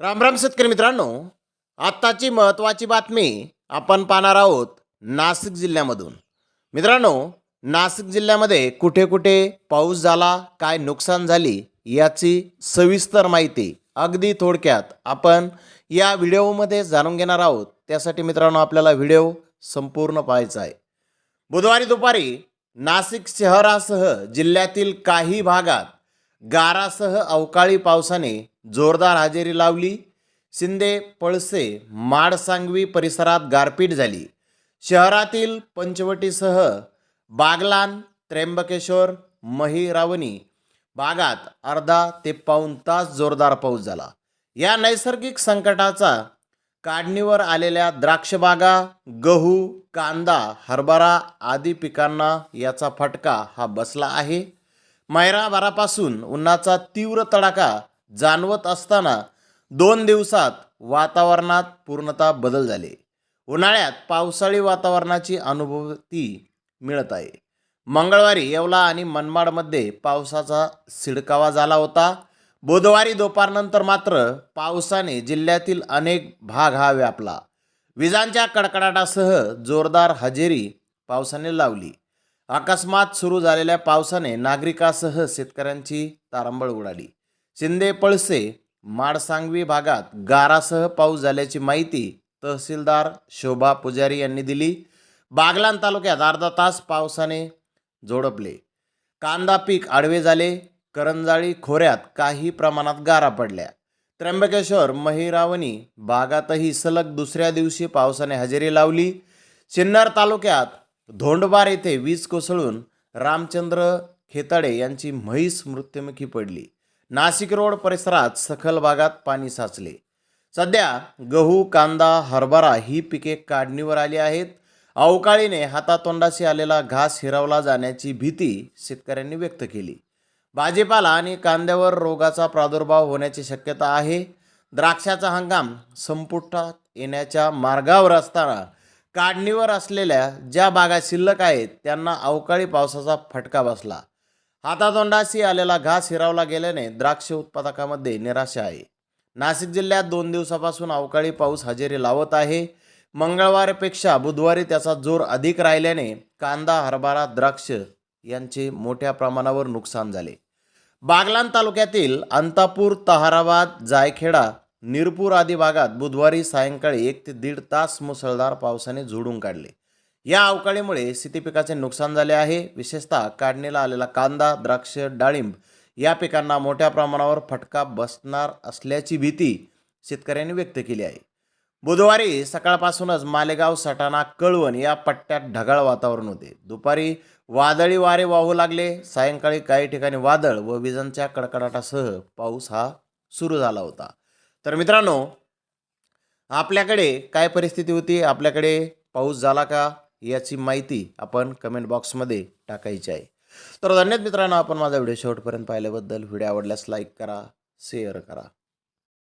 राम राम शेतकरी मित्रांनो आत्ताची महत्त्वाची बातमी आपण पाहणार आहोत नाशिक जिल्ह्यामधून. मित्रांनो नाशिक जिल्ह्यामध्ये कुठे कुठे पाऊस झाला काय नुकसान झाली याची सविस्तर माहिती अगदी थोडक्यात आपण या व्हिडिओमध्ये जाणून घेणार आहोत. त्यासाठी मित्रांनो आपल्याला व्हिडिओ संपूर्ण पाहायचा आहे. बुधवारी दुपारी नाशिक शहरासह जिल्ह्यातील काही भागात गारासह अवकाळी पावसाने जोरदार हजेरी लावली. शिंदे पळसे माडसांगवी परिसरात गारपीट झाली. शहरातील पंचवटीसह बागलान त्र्यंबकेश्वर महिरावणी भागात अर्धा ते पाऊण तास जोरदार पाऊस झाला. या नैसर्गिक संकटाचा काढणीवर आलेल्या द्राक्षबागा गहू कांदा हरभरा आदी पिकांना याचा फटका हा बसला आहे. महिनाभरापासून उन्हाचा तीव्र तडाखा जाणवत असताना दोन दिवसात वातावरणात पूर्णतः बदल झाले. उन्हाळ्यात पावसाळी वातावरणाची अनुभूती मिळत आहे. मंगळवारी येवला आणि मनमाडमध्ये पावसाचा सिडकावा झाला होता. बुधवारी दुपारनंतर मात्र पावसाने जिल्ह्यातील अनेक भाग हा व्यापला. विजांच्या कडकडाटासह जोरदार हजेरी पावसाने लावली. अकस्मात सुरू झालेल्या पावसाने नागरिकासह शेतकऱ्यांची तारंबळ उडाली. शिंदे पळसे माडसांगवी भागात गारासह पाऊस झाल्याची माहिती तहसीलदार शोभा पुजारी यांनी दिली. बागलान तालुक्यात अर्धा तास पावसाने झोडपले. कांदा पीक आडवे झाले. करंजाळी खोऱ्यात काही प्रमाणात गारा पडल्या. त्र्यंबकेश्वर महिरावणी भागातही सलग दुसऱ्या दिवशी पावसाने हजेरी लावली. सिन्नर तालुक्यात धोंडबार येथे वीज कोसळून रामचंद्र खेताडे यांची म्हैस मृत्युमुखी पडली. नाशिक रोड परिसरात सखल भागात पाणी साचले. सध्या गहू कांदा हरभरा ही पिके काढणीवर आली आहेत. अवकाळीने हातातोंडाशी आलेला घास हिरावला जाण्याची भीती शेतकऱ्यांनी व्यक्त केली. भाजीपाला आणि कांद्यावर रोगाचा प्रादुर्भाव होण्याची शक्यता आहे. द्राक्षाचा हंगाम संपुष्टात येण्याच्या मार्गावर असताना काढणीवर असलेल्या ज्या बागा शिल्लक आहेत त्यांना अवकाळी पावसाचा फटका बसला. हातातोंडाशी आलेला घास हिरावला गेल्याने द्राक्ष उत्पादकामध्ये निराशा आहे. नाशिक जिल्ह्यात दोन दिवसापासून अवकाळी पाऊस हजेरी लावत आहे. मंगळवारपेक्षा बुधवारी त्याचा जोर अधिक राहिल्याने कांदा हरभरा द्राक्ष यांचे मोठ्या प्रमाणावर नुकसान झाले. बागलान तालुक्यातील अंतापूर तहाराबाद जायखेडा निरपूर आदी भागात बुधवारी सायंकाळी एक ते दीड तास मुसळधार पावसाने झोडून काढले. या अवकाळीमुळे शेती पिकाचे नुकसान झाले आहे. विशेषतः काढणीला आलेला कांदा द्राक्ष डाळिंब या पिकांना मोठ्या प्रमाणावर फटका बसणार असल्याची भीती शेतकऱ्यांनी व्यक्त केली आहे. बुधवारी सकाळपासूनच मालेगाव सटाणा कळवण या पट्ट्यात ढगाळ वातावरण होते. दुपारी वादळी वारे वाहू लागले. सायंकाळी काही ठिकाणी वादळ व विजांच्या कडकडाटासह पाऊस हा सुरू झाला होता. तर मित्रांनो आपल्याकडे काय परिस्थिती होती? आपल्याकडे पाऊस झाला का? याची माहिती आपण कमेंट बॉक्समध्ये टाकायची आहे. तर धन्यवाद मित्रांनो आपण माझा व्हिडिओ शेवटपर्यंत पाहिल्याबद्दल. व्हिडिओ आवडल्यास लाईक करा शेअर करा.